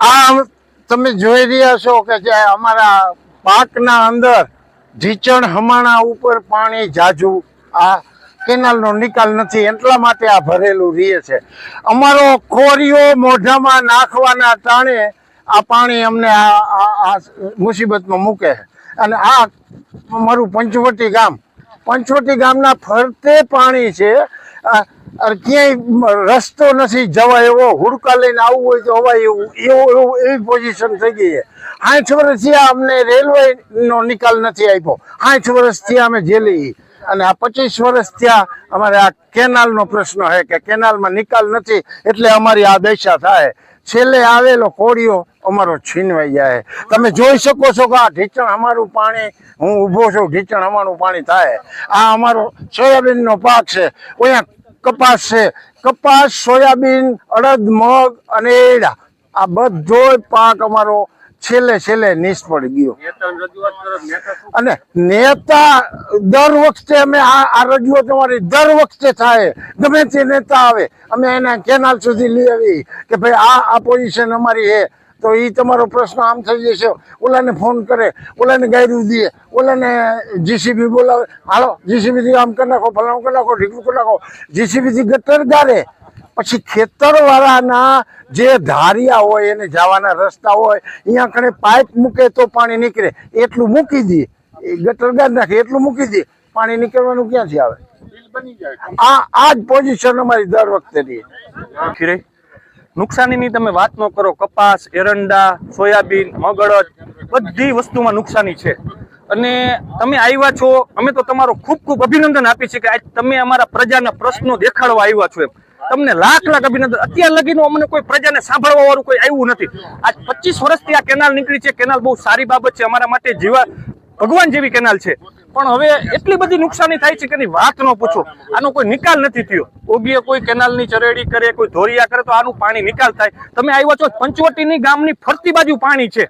આ તમે જોઈ રહ્યા છો કે જે અમારા પાકના અંદર ઢીચણ હમાણા ઉપર પાણી જાજુ આ કેનાલનો નિકાલ નથી, એટલા માટે આ ભરેલું રહે છે. અમારો ખોરીઓ મોઢામાં નાખવાના ટાણે આ પાણી અમને આ મુસીબતમાં મૂકે છે. અને આ મારું પંચવટી ગામ, પંચવટી ગામના ફરતે પાણી છે. ક્યાંય રસ્તો નથી જવા એવો હુડકા લઈને આવવું હોય તો અવાય એવું એવું એવું, એવી પોઝિશન થઈ ગઈ છે. આઠ વર્ષથી અમને રેલવે નો નિકાલ નથી આપ્યો. આઠ વર્ષથી અમે જેલી. અને આ પચીસ વર્ષ ત્યાં અમારે આ કેનાલનો પ્રશ્ન છે કે કેનાલમાં નિકાલ નથી, એટલે અમારી આ દશા થાય. છેલ્લે આવેલો કોળીઓ અમારો છીનવાઈ જાય. તમે જોઈ શકો છો કે આ ઢીચણ અમારું પાણી, હું ઊભો છું, ઢીચણ અમારું પાણી થાય. આ અમારો સોયાબીનનો પાક છે. અહીંયા કપાસ છે. કપાસ, સોયાબીન, અડદ, મગ અને એડા. આ બધો પાક અમારો છેલ્લે છેલ્લે નિષ્ફળ ગયો. અને નેતા દર વખતે અમે આ રજૂઆત અમારી દર વખતે થાય. ગમે તે નેતા આવે. અમે એના કેનાલ સુધી લઈ આવી કે ભાઈ આ આ પોઝિશન અમારી છે. તો એ તમારો પ્રશ્ન આમ થઈ જશે. ઓલાને ફોન કરે ઓલાને ગાયરું દે ઓલાને જીસીબી બોલાવે. હાલો જીસીબીથી આમ કરી નાખો ફલાણું કરી નાખો ઢીકલું કરી નાખો. જીસીબીથી ગટર ગારે. પછી ખેતરવાળાના જે ધારિયા હોય એને જવાના રસ્તા હોય અહીંયા કણે પાઇપ મૂકે તો પાણી નીકળે. એટલું મૂકી દે. એ ગટર ગાર નાખે એટલું મૂકી દે. પાણી નીકળવાનું ક્યાંથી આવે? આ આ જ પોઝિશન અમારી દર વખતે રહી? ખીરે નુકસાનીની તમે વાત ન કરો. કપાસ, એરંડા, સોયાબીન મગળદ બધી વસ્તુમાં નુકસાની છે. અને તમે આવ્યા છો, અમે તો તમારો ખૂબ ખૂબ અભિનંદન આપી છે કે આજ તમે અમારા પ્રજાના પ્રશ્નો દેખાડવા આવ્યા છો એમ. તમને લાખ લાખ અભિનંદન. અત્યાર લગીનું અમને કોઈ પ્રજાને સાંભળવા વાળું કોઈ આવ્યું નથી. આજ પચીસ વર્ષથી આ કેનાલ નીકળી છે. કેનાલ બહુ સારી બાબત છે. અમારા માટે જીવા ભગવાન જેવી કેનાલ છે. પણ હવે એટલી બધી નુકસાની થાય છે કે એની વાત ન પૂછો. આનો કોઈ નિકાલ નથી થયો. ઓગીએ કોઈ કેનાલની ચરેડી કરે, કોઈ ધોરિયા કરે તો આનું પાણી નિકાલ થાય. તમે આવ્યા છો પંચવટીની ગામની ફરતી બાજુ પાણી છે.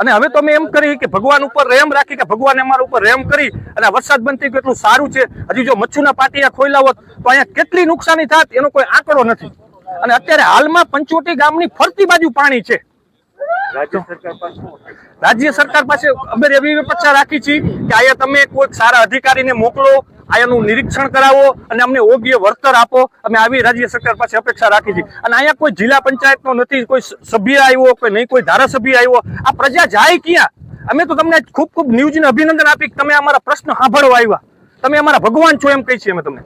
અને હવે તો અમે એમ કરી કે ભગવાન ઉપર રેમ રાખી કે ભગવાન અમારા ઉપર રેમ કરી અને વરસાદ બનતી કેટલું સારું છે. હજી જો મચ્છુના પાટિયા ખોલ્યા હોત તો અહીંયા કેટલી નુકસાની થાત એનો કોઈ આંકડો નથી. અને અત્યારે હાલમાં પંચવટી ગામની ફરતી બાજુ પાણી છે. રાજ્ય સરકાર પાસે અમે એવી અપેક્ષા રાખી છીએ કે અહીંયા તમે કોઈક સારા અધિકારીને મોકલો અહીંયાનું નિરીક્ષણ કરાવો અને અમને યોગ્ય વળતર આપો. અમે આવી રાજ્ય સરકાર પાસે અપેક્ષા રાખી છીએ. અને અહીંયા કોઈ જિલ્લા પંચાયતનો નથી કોઈ સભ્ય આવ્યો કોઈ નહીં કોઈ ધારાસભ્ય આવ્યો. આ પ્રજા જાય ક્યાં? અમે તો તમને ખૂબ ખૂબ ન્યૂઝને અભિનંદન આપી કે તમે અમારા પ્રશ્ન સાંભળવા આવ્યા. તમે અમારા ભગવાન છો એમ કહી છીએ અમે તમને.